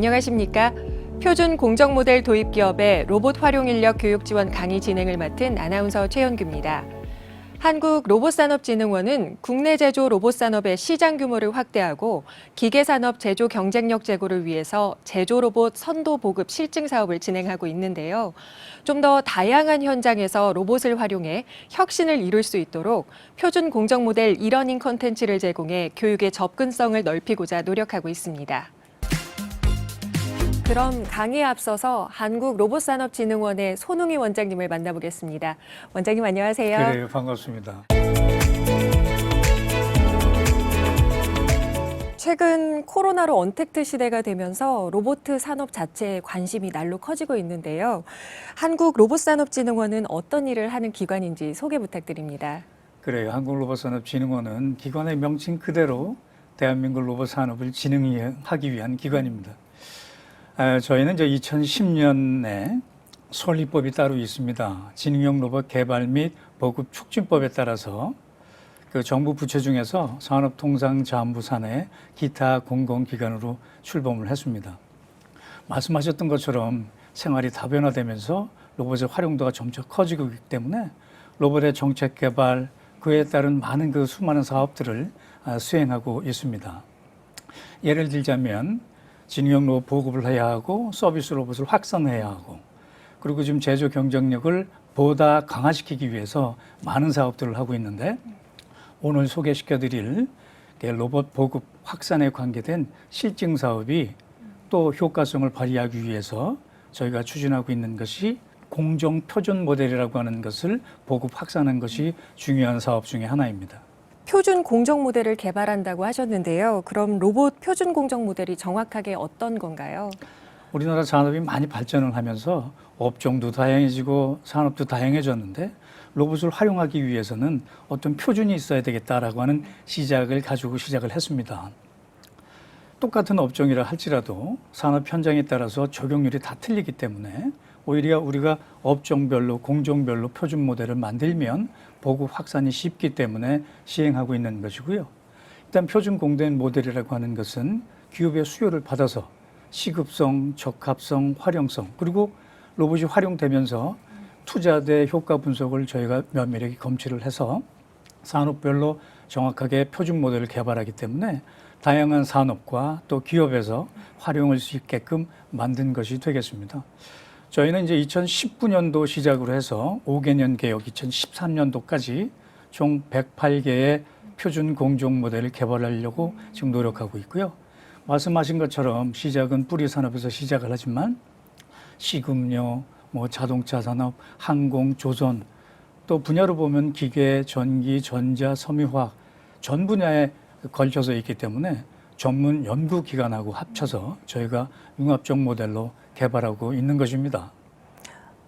안녕하십니까? 표준 공정 모델 도입 기업의 로봇 활용 인력 교육 지원 강의 진행을 맡은 아나운서 최연규입니다. 한국 로봇산업진흥원은 국내 제조 로봇 산업의 시장 규모를 확대하고 기계 산업 제조 경쟁력 제고를 위해서 제조 로봇 선도 보급 실증 사업을 진행하고 있는데요. 좀 더 다양한 현장에서 로봇을 활용해 혁신을 이룰 수 있도록 표준 공정 모델 이러닝 컨텐츠를 제공해 교육의 접근성을 넓히고자 노력하고 있습니다. 그럼 강의에 앞서서 한국 로봇산업진흥원의 손웅희 원장님을 만나보겠습니다. 원장님 안녕하세요. 그래요, 반갑습니다. 최근 코로나로 언택트 시대가 되면서 로봇 산업 자체에 관심이 날로 커지고 있는데요. 한국 로봇산업진흥원은 어떤 일을 하는 기관인지 소개 부탁드립니다. 그래요. 한국 로봇산업진흥원은 기관의 명칭 그대로 대한민국 로봇 산업을 진흥하기 위한 기관입니다. 아, 저희는 이제 2010년에 설립법이 따로 있습니다. 진흥형 로봇 개발 및 보급 촉진법에 따라서 그 정부 부처 중에서 산업통상자원부 산하의 기타 공공기관으로 출범을 했습니다. 말씀하셨던 것처럼 생활이 다변화되면서 로봇의 활용도가 점차 커지고 있기 때문에 로봇의 정책 개발 그에 따른 많은 그 수많은 사업들을 아, 수행하고 있습니다. 예를 들자면 로봇 보급을 해야 하고 서비스 로봇을 확산해야 하고 그리고 지금 제조 경쟁력을 보다 강화시키기 위해서 많은 사업들을 하고 있는데 오늘 소개시켜드릴 로봇 보급 확산에 관계된 실증 사업이 또 효과성을 발휘하기 위해서 저희가 추진하고 있는 것이 공정 표준 모델이라고 하는 것을 보급 확산한 것이 중요한 사업 중에 하나입니다. 표준 공정 모델을 개발한다고 하셨는데요. 그럼 로봇 표준 공정 모델이 정확하게 어떤 건가요? 우리나라 산업이 많이 발전을 하면서 업종도 다양해지고 산업도 다양해졌는데 로봇을 활용하기 위해서는 어떤 표준이 있어야 되겠다라고 하는 시작을 가지고 시작을 했습니다. 똑같은 업종이라 할지라도 산업 현장에 따라서 적용률이 다 틀리기 때문에 오히려 우리가 업종별로 공종별로 표준 모델을 만들면 보급 확산이 쉽기 때문에 시행하고 있는 것이고요. 일단 표준 공된 모델이라고 하는 것은 기업의 수요를 받아서 시급성, 적합성, 활용성 그리고 로봇이 활용되면서 투자대 효과 분석을 저희가 면밀하게 검출을 해서 산업별로 정확하게 표준 모델을 개발하기 때문에 다양한 산업과 또 기업에서 활용할 수 있게끔 만든 것이 되겠습니다. 저희는 이제 2019년도 시작으로 해서 5개년 개혁 2013년도까지 총 108개의 표준 공정 모델을 개발하려고 지금 노력하고 있고요. 말씀하신 것처럼 시작은 뿌리 산업에서 시작을 하지만 식음료, 뭐 자동차 산업, 항공, 조선 또 분야로 보면 기계, 전기, 전자, 섬유화학 전 분야에 걸쳐서 있기 때문에 전문 연구 기관하고 합쳐서 저희가 융합적 모델로 개발하고 있는 것입니다.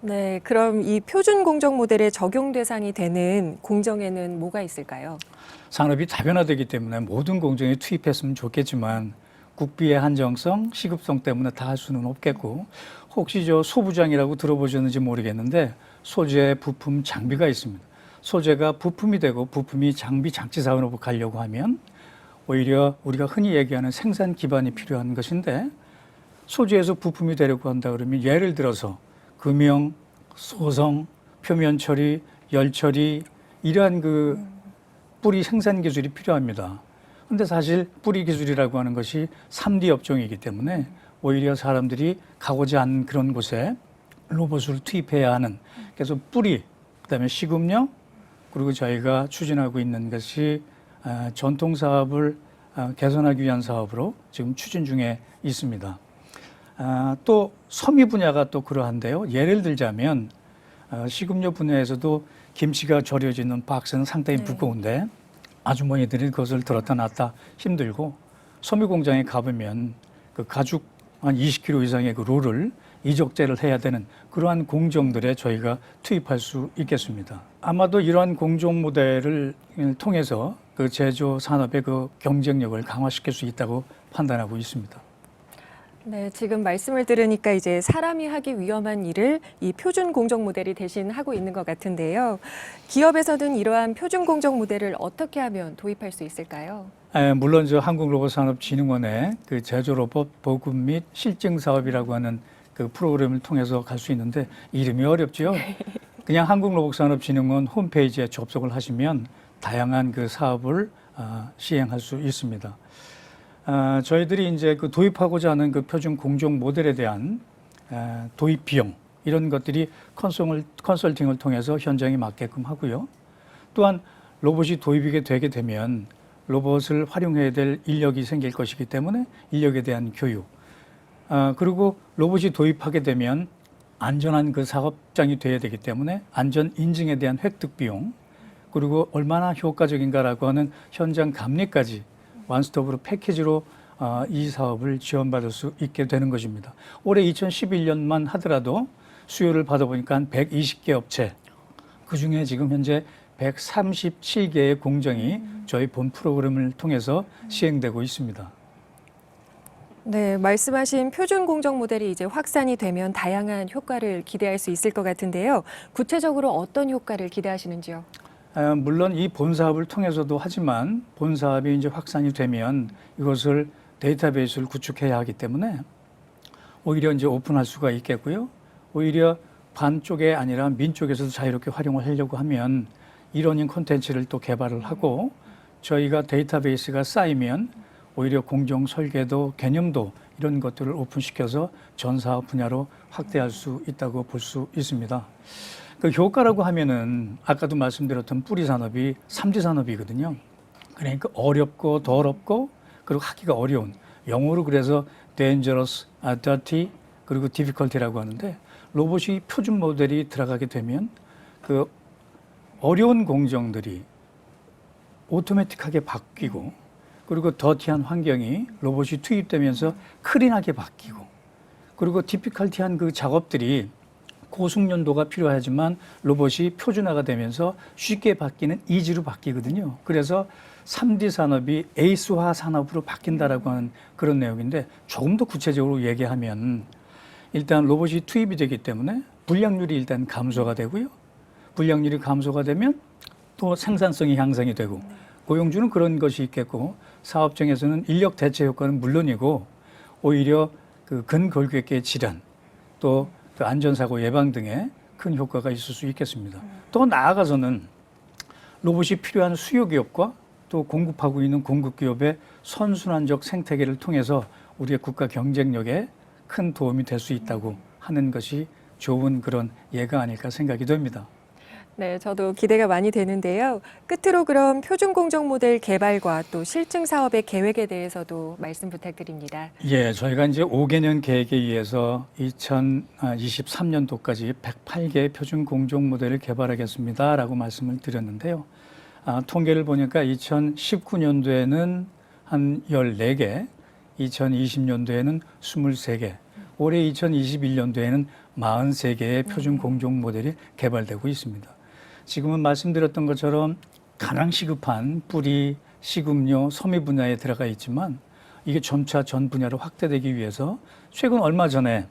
네, 그럼 이 표준 공정 모델의 적용 대상이 되는 공정에는 뭐가 있을까요? 산업이 다변화되기 때문에 모든 공정에 투입했으면 좋겠지만 국비의 한정성, 시급성 때문에 다 할 수는 없겠고 혹시 저 소부장이라고 들어보셨는지 모르겠는데 소재, 부품, 장비가 있습니다. 소재가 부품이 되고 부품이 장비, 장치 사업으로 가려고 하면 오히려 우리가 흔히 얘기하는 생산 기반이 필요한 것인데 소재에서 부품이 되려고 한다 그러면 예를 들어서 금형, 소성, 표면 처리, 열 처리 이러한 그 뿌리 생산 기술이 필요합니다. 근데 사실 뿌리 기술이라고 하는 것이 3D 업종이기 때문에 오히려 사람들이 가고자 하는 그런 곳에 로봇을 투입해야 하는 그래서 뿌리 그다음에 식음료 그리고 저희가 추진하고 있는 것이 아, 전통 사업을 아, 개선하기 위한 사업으로 지금 추진 중에 있습니다. 아, 또 섬유 분야가 또 그러한데요. 예를 들자면 아, 식음료 분야에서도 김치가 절여지는 박스는 상당히 네. 무거운데 아주머니들이 그것을 들었다 놨다 힘들고 섬유 공장에 가보면 그 가죽 한 20kg 이상의 그 롤을 이적재를 해야 되는 그러한 공정들에 저희가 투입할 수 있겠습니다. 아마도 이러한 공정 모델을 통해서 그 제조 산업의 그 경쟁력을 강화시킬 수 있다고 판단하고 있습니다. 네, 지금 말씀을 들으니까 이제 사람이 하기 위험한 일을 이 표준 공정 모델이 대신 하고 있는 것 같은데요. 기업에서는 이러한 표준 공정 모델을 어떻게 하면 도입할 수 있을까요? 에, 물론 저 한국로봇산업진흥원의 그 제조 로봇 보급 및 실증 사업이라고 하는 그 프로그램을 통해서 갈 수 있는데 이름이 어렵죠. 그냥 한국로봇산업진흥원 홈페이지에 접속을 하시면 다양한 그 사업을 아, 시행할 수 있습니다. 아, 저희들이 이제 그 도입하고자 하는 그 표준 공정 모델에 대한 에, 도입 비용 이런 것들이 컨설팅을, 컨설팅을 통해서 현장에 맞게끔 하고요. 또한 로봇이 도입이 되게 되면 로봇을 활용해야 될 인력이 생길 것이기 때문에 인력에 대한 교육. 아, 그리고 로봇이 도입하게 되면 안전한 그 작업장이 돼야 되기 때문에 안전 인증에 대한 획득 비용 그리고 얼마나 효과적인가라고 하는 현장 감리까지 완스톱으로 패키지로 아, 이 사업을 지원받을 수 있게 되는 것입니다. 올해 2011년만 하더라도 수요를 받아보니까 한 120개 업체 그 중에 지금 현재 137개의 공정이 저희 본 프로그램을 통해서 시행되고 있습니다. 네, 말씀하신 표준 공정 모델이 이제 확산이 되면 다양한 효과를 기대할 수 있을 것 같은데요. 구체적으로 어떤 효과를 기대하시는지요? 아, 물론 이 본 사업을 통해서도 하지만 본 사업이 이제 확산이 되면 이것을 데이터베이스를 구축해야 하기 때문에 오히려 이제 오픈할 수가 있겠고요. 오히려 반 쪽에 아니라 민 쪽에서도 자유롭게 활용을 하려고 하면 이러닝 콘텐츠를 또 개발을 하고 저희가 데이터베이스가 쌓이면 오히려 공정 설계도 개념도 이런 것들을 오픈시켜서 전 사업 분야로 확대할 수 있다고 볼 수 있습니다. 그 효과라고 하면은 아까도 말씀드렸던 뿌리 산업이 삼지 산업이거든요. 그러니까 어렵고 더럽고 그리고 하기가 어려운 영어로 그래서 dangerous, 아, dirty 그리고 difficulty라고 하는데 로봇이 표준 모델이 들어가게 되면 그 어려운 공정들이 오토매틱하게 바뀌고 그리고 더티한 환경이 로봇이 투입되면서 클린하게 바뀌고 그리고 디피컬티한 그 작업들이 고숙련도가 필요하지만 로봇이 표준화가 되면서 쉽게 바뀌는 이지로 바뀌거든요. 그래서 3D 산업이 에이스화 산업으로 바뀐다라고 하는 그런 내용인데 조금 더 구체적으로 얘기하면 일단 로봇이 투입이 되기 때문에 불량률이 일단 감소가 되고요. 불량률이 감소가 되면 또 생산성이 향상이 되고 고용주는 그런 것이 있겠고 사업장에서는 인력 대체 효과는 물론이고 오히려 그 근골격계 질환 또 그 안전사고 예방 등에 큰 효과가 있을 수 있겠습니다. 또 나아가서는 로봇이 필요한 수요 기업과 또 공급하고 있는 공급 기업의 선순환적 생태계를 통해서 우리의 국가 경쟁력에 큰 도움이 될 수 있다고 하는 것이 좋은 그런 예가 아닐까 생각이 됩니다. 네, 저도 기대가 많이 되는데요. 끝으로 그럼 표준 공정 모델 개발과 또 실증 사업의 계획에 대해서도 말씀 부탁드립니다. 예, 저희가 이제 5개년 계획에 의해서 2023년도까지 108개의 표준 공정 모델을 개발하겠습니다라고 말씀을 드렸는데요. 아, 통계를 보니까 2019년도에는 한 14개, 2020년도에는 23개, 올해 2021년도에는 43개의 표준 공정 모델이 개발되고 있습니다. 지금은 말씀드렸던 것처럼 가장 시급한 뿌리, 식음료, 섬유 분야에 들어가 있지만 이게 점차 전 분야로 확대되기 위해서 최근 얼마 전에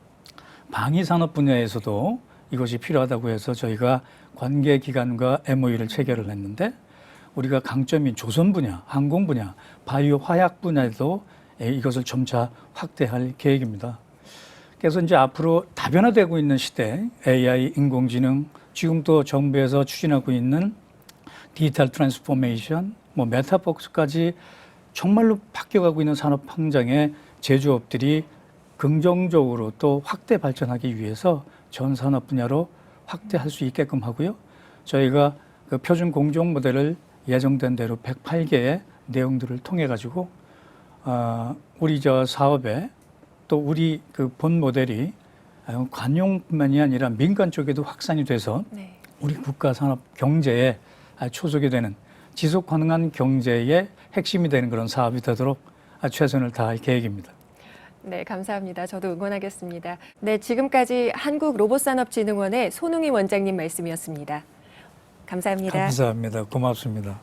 방위 산업 분야에서도 이것이 필요하다고 해서 저희가 관계 기관과 MOU를 체결을 했는데 우리가 강점인 조선 분야, 항공 분야, 바이오 화약 분야에도 이것을 점차 확대할 계획입니다. 그래서 이제 앞으로 다변화되고 있는 시대, AI, 인공지능, 지금 또 정부에서 추진하고 있는 디지털 트랜스포메이션, 뭐 메타버스까지 정말로 바뀌어가고 있는 산업 환경에 제조업들이 긍정적으로 또 확대 발전하기 위해서 전 산업 분야로 확대할 수 있게끔 하고요. 저희가 그 표준 공정 모델을 예정된 대로 108개의 내용들을 통해 가지고 어, 우리 저 사업에 또 우리 그 본 모델이 어, 관용뿐만이 아니라 민간 쪽에도 확산이 돼서 네. 우리 국가 산업 경제에 초석이 되는 지속 가능한 경제의 핵심이 되는 그런 사업이 되도록 최선을 다할 계획입니다. 네, 감사합니다. 저도 응원하겠습니다. 네, 지금까지 한국로봇산업진흥원의 손웅희 원장님 말씀이었습니다. 감사합니다. 감사합니다. 고맙습니다.